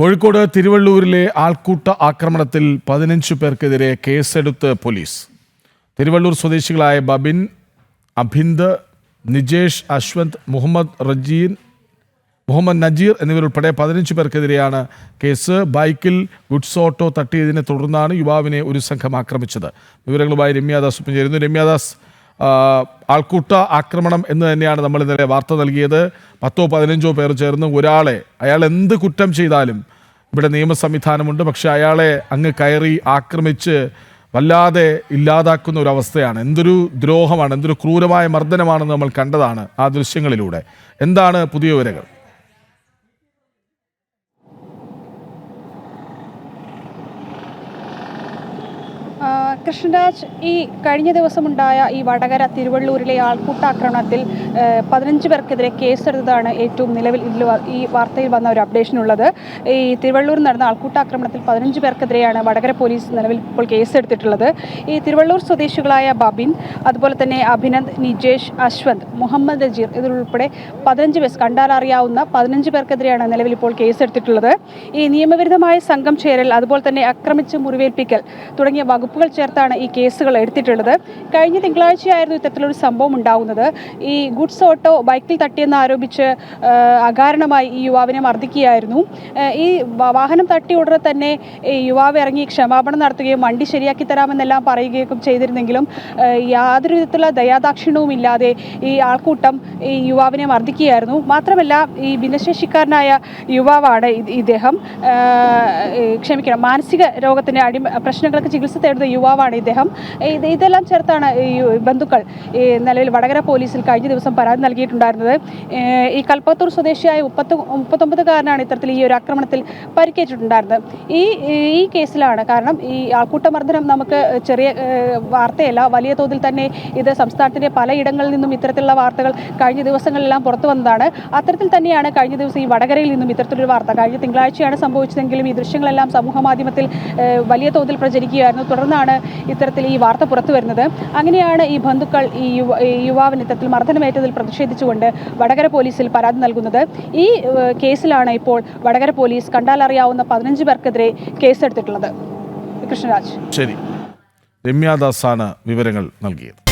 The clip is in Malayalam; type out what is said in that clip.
കോഴിക്കോട് തിരുവള്ളൂരിലെ ആൾക്കൂട്ട ആക്രമണത്തിൽ പതിനഞ്ച് പേർക്കെതിരെ കേസെടുത്ത് പോലീസ്. തിരുവള്ളൂർ സ്വദേശികളായ ബബിൻ അഭിന്ദ് നിജേഷ് അശ്വന്ത് മുഹമ്മദ് റജീൻ മുഹമ്മദ് നജീർ എന്നിവരുൾപ്പെടെ പതിനഞ്ച് പേർക്കെതിരെയാണ് കേസ്. ബൈക്കിൽ ഗുഡ്സ് ഓട്ടോ തട്ടിയതിനെ തുടർന്നാണ് യുവാവിനെ ഒരു സംഘം ആക്രമിച്ചത്. വിവരങ്ങളുമായി രമ്യാദാസ് ഒപ്പം ചേരുന്നു. രമ്യാദാസ് ആൾക്കൂട്ട ആക്രമണം എന്ന് തന്നെയാണ് നമ്മൾ ഇന്നലെ വാർത്ത നൽകിയത്. പത്തോ പതിനഞ്ചോ പേർ ചേർന്ന് ഒരാളെ അയാൾ എന്ത് കുറ്റം ചെയ്താലും ഇവിടെ നിയമ സംവിധാനമുണ്ട്. പക്ഷെ അയാളെ അങ്ങ് കയറി ആക്രമിച്ച് വല്ലാതെ ഇല്ലാതാക്കുന്ന ഒരു അവസ്ഥയാണ്. എന്തൊരു ദ്രോഹമാണ് എന്തൊരു ക്രൂരമായ മർദ്ദനമാണെന്ന് നമ്മൾ കണ്ടതാണ് ആ ദൃശ്യങ്ങളിലൂടെ. എന്താണ് പുതിയ വിവരങ്ങൾ? കൃഷ്ണരാജ് ഈ കഴിഞ്ഞ ദിവസമുണ്ടായ ഈ വടകര തിരുവള്ളൂരിലെ ആൾക്കൂട്ടാക്രമണത്തിൽ പതിനഞ്ച് പേർക്കെതിരെ കേസെടുത്തതാണ് ഏറ്റവും നിലവിൽ ഇതിൽ ഈ വാർത്തയിൽ വന്ന ഒരു അപ്ഡേഷനുള്ളത്. ഈ തിരുവള്ളൂർ നടന്ന ആൾക്കൂട്ടാക്രമണത്തിൽ പതിനഞ്ച് പേർക്കെതിരെയാണ് വടകര പോലീസ് നിലവിൽ ഇപ്പോൾ കേസെടുത്തിട്ടുള്ളത്. ഈ തിരുവള്ളൂർ സ്വദേശികളായ ബബിൻ അതുപോലെ തന്നെ അഭിനന്ദ് നിജേഷ് അശ്വന്ത് മുഹമ്മദ് നജീർ ഇതിലുൾപ്പെടെ പതിനഞ്ച് പേർ കണ്ടാലറിയാവുന്ന പതിനഞ്ച് പേർക്കെതിരെയാണ് നിലവിൽ ഇപ്പോൾ കേസെടുത്തിട്ടുള്ളത്. ഈ നിയമവിരുദ്ധമായ സംഘം ചേരൽ അതുപോലെ തന്നെ ആക്രമിച്ച് മുറിവേൽപ്പിക്കൽ തുടങ്ങിയ വകുപ്പുകൾ ചേർത്താണ് ഈ കേസുകൾ എടുത്തിട്ടുള്ളത്. കഴിഞ്ഞ തിങ്കളാഴ്ചയായിരുന്നു ഇത്തരത്തിലൊരു സംഭവം ഉണ്ടാകുന്നത് ഈ ഗുഡ്സ് ഓട്ടോ ബൈക്കിൽ തട്ടിയെന്ന് ആരോപിച്ച് അകാരണമായി ഈ യുവാവിനെ മർദ്ദിക്കുകയായിരുന്നു. ഈ വാഹനം തട്ടി ഉടനെ തന്നെ യുവാവ് ഇറങ്ങി ക്ഷമാപണം നടത്തുകയും വണ്ടി ശരിയാക്കി തരാമെന്നെല്ലാം പറയുകയൊക്കെ ചെയ്തിരുന്നെങ്കിലും യാതൊരു വിധത്തിലുള്ള ദയാദാക്ഷിണ്യവും ഇല്ലാതെ ഈ ആൾക്കൂട്ടം ഈ യുവാവിനെ മർദ്ദിക്കുകയായിരുന്നു. മാത്രമല്ല ഈ ഭിന്നശേഷിക്കാരനായ യുവാവാണ് ഇദ്ദേഹം. ക്ഷമിക്കണം മാനസിക രോഗത്തിന് അടിമ പ്രശ്നങ്ങൾക്ക് ചികിത്സ തേടുന്ന യുവാവാണ് ഇദ്ദേഹം. ഇത് ഇതെല്ലാം ചേർത്താണ് ഈ ബന്ധുക്കൾ. ഈ നിലവിൽ വടകര പോലീസിൽ കഴിഞ്ഞ ദിവസം പരാതി നൽകിയിട്ടുണ്ടായിരുന്നത്. ഈ കൽപ്പത്തൂർ സ്വദേശിയായ മുപ്പത്തി മുപ്പത്തൊമ്പതുകാരനാണ് ഇത്തരത്തിൽ ഈ ഒരു ആക്രമണത്തിൽ പരിക്കേറ്റിട്ടുണ്ടായിരുന്നത്. ഈ ഈ കേസിലാണ് കാരണം ഈ ആൾക്കൂട്ടമർദ്ദനം നമുക്ക് ചെറിയ വാർത്തയല്ല വലിയ തോതിൽ തന്നെ ഇത് സംസ്ഥാനത്തിന്റെ പലയിടങ്ങളിൽ നിന്നും ഇത്തരത്തിലുള്ള വാർത്തകൾ കഴിഞ്ഞ ദിവസങ്ങളിലെല്ലാം പുറത്തു വന്നതാണ്. അത്തരത്തിൽ തന്നെയാണ് കഴിഞ്ഞ ദിവസം ഈ വടകരയിൽ നിന്നും ഇത്തരത്തിലൊരു വാർത്ത. കഴിഞ്ഞ തിങ്കളാഴ്ചയാണ് സംഭവിച്ചതെങ്കിലും ഈ ദൃശ്യങ്ങളെല്ലാം സമൂഹ മാധ്യമത്തിൽ വലിയ തോതിൽ പ്രചരിക്കുകയായിരുന്നു. തുടർന്നാണ് ഇത്തരത്തിൽ ഈ വാർത്ത പുറത്തു വരുന്നത്. അങ്ങനെയാണ് ഈ ബന്ധുക്കൾ ഈ യുവ യുവാവിന് ഇത്തരത്തിൽ മർദ്ദനമേറ്റതിൽ പ്രതിഷേധിച്ചുകൊണ്ട് വടകര പോലീസിൽ പരാതി നൽകുന്നത്. ഈ കേസിലാണ് ഇപ്പോൾ വടകര പോലീസ് കണ്ടാലറിയാവുന്ന പതിനഞ്ച് പേർക്കെതിരെ കേസെടുത്തിട്ടുള്ളത്. കൃഷ്ണരാജ്. ശരി. രമ്യാദാസാണ് വിവരങ്ങൾ നൽകിയത്.